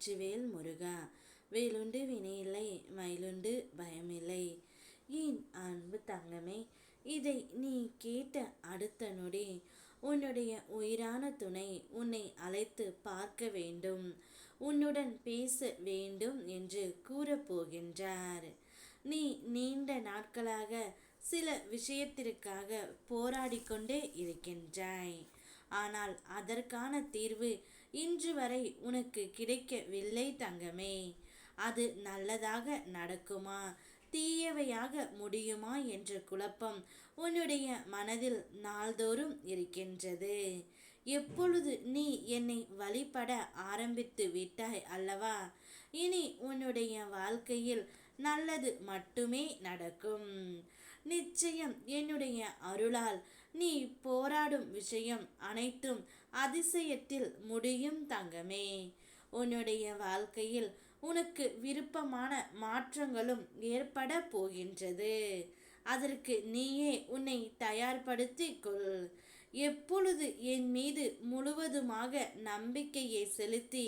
வெற்றிவேல் முருகா வேலுண்டு வினையில்லை மயிலுண்டு பயமில்லை. என் அன்பு தங்கமே இதை நீ கேட்ட அடுத்த நொடி உன்னுடைய உயிரான துணை உன்னை அழைத்து பார்க்க வேண்டும். உன்னுடன் பேச வேண்டும் என்று கூறப்போகின்றார் நீ நீண்ட நாட்களாக சில விஷயத்திற்காக போராடிக்கொண்டே இருக்கின்றாய். ஆனால் அதற்கான தீர்வு இன்று வரை உனக்கு கிடைக்கவில்லை தங்கமே. அது நல்லதாக நடக்குமா? தீயவையாக முடியுமா என்ற குழப்பம் உன்னுடைய மனதில் நாள்தோறும் இருக்கின்றது. எப்பொழுது நீ என்னை வழிபட ஆரம்பித்து விட்டாய் அல்லவா? இனி உன்னுடைய வாழ்க்கையில் நல்லது மட்டுமே நடக்கும். நிச்சயம் என்னுடைய அருளால் நீ போராடும் விஷயம் அனைத்தும் அதிசயத்தில் முடியும் தங்கமே. உன்னுடைய வாழ்க்கையில் உனக்கு விருப்பமான மாற்றங்களும் ஏற்பட போகின்றது. அதற்கு நீயே உன்னை தயார்படுத்தி கொள். எப்பொழுது என் மீது முழுவதுமாக நம்பிக்கையை செலுத்தி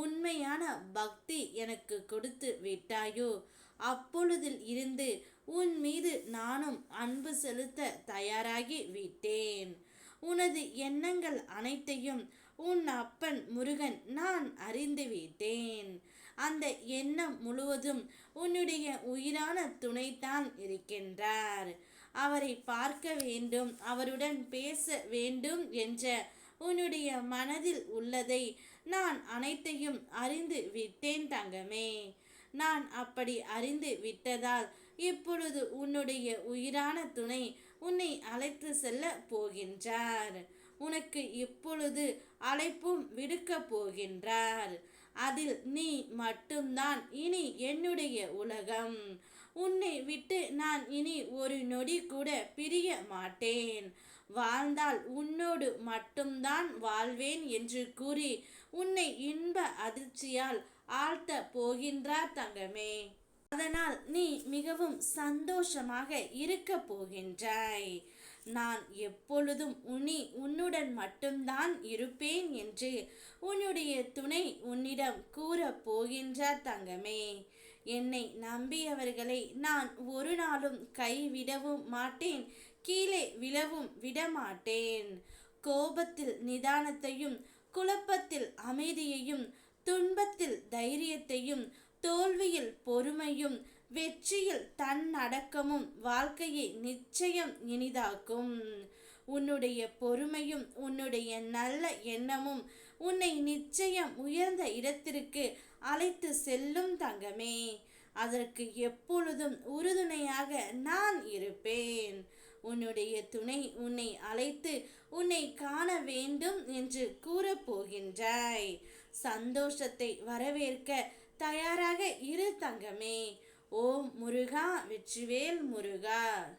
உண்மையான பக்தி எனக்கு கொடுத்து விட்டாயோ அப்பொழுதில் இருந்து உன் மீது நானும் அன்பு செலுத்த தயாராகி விட்டேன். உனது எண்ணங்கள் அனைத்தையும் உன் அப்பன் முருகன் நான் அறிந்து விட்டேன். அந்த எண்ணம் முழுவதும் உன்னுடைய உயிரான துணைத்தான் இருக்கின்றார். அவரை பார்க்க வேண்டும் அவருடன் பேச வேண்டும் என்ற உன்னுடைய மனதில் உள்ளதை நான் அனைத்தையும் அறிந்து விட்டேன் தங்கமே. நான் அப்படி அறிந்து விட்டதால் இப்பொழுது உன்னுடைய உயிரான துணை உன்னை அழைத்து செல்ல போகின்றார். உனக்கு இப்பொழுது அழைப்பும் விடுக்க போகின்றார். அதில் நீ மட்டும்தான் இனி என்னுடைய உலகம். உன்னை விட்டு நான் இனி ஒரு நொடி கூட பிரிய மாட்டேன். வாழ்ந்தால் உன்னோடு மட்டும்தான் வாழ்வேன் என்று கூறி உன்னை இன்ப அதிர்ச்சியால் ஆழ்த்த போகின்றார் தங்கமே. அதனால் நீ மிகவும் சந்தோஷமாக இருக்க போகின்றாய். நான் எப்பொழுதும் உனி உன்னுடன் மட்டும்தான் இருப்பேன் என்று உன்னுடைய துணை உன்னிடம் கூற போகின்றார் தங்கமே. என்னை நம்பியவர்களை நான் ஒரு நாளும் கைவிடவும் மாட்டேன் கீழே விழவும் விடமாட்டேன். கோபத்தில் நிதானத்தையும் குழப்பத்தில் அமைதியையும் துன்பத்தில் தைரியத்தையும் தோல்வியில் பொறுமையும் வெற்றியில் தன்னடக்கமும் வாழ்க்கையை நிச்சயம் இனிதாக்கும். உன்னுடைய பொறுமையும் உன்னுடைய நல்ல எண்ணமும் உன்னை நிச்சயம் உயர்ந்த இடத்திற்கு அழைத்து செல்லும் தங்கமே. அதற்கு எப்பொழுதும் உறுதுணையாக நான் இருப்பேன். உன்னுடைய துணை உன்னை அழைத்து உன்னை காண வேண்டும் என்று கூறப்போகின்றாய் சந்தோஷத்தை வரவேற்க தயாராக இரு தங்கமே. ஓம் முருகா வெற்றிவேல் முருகா.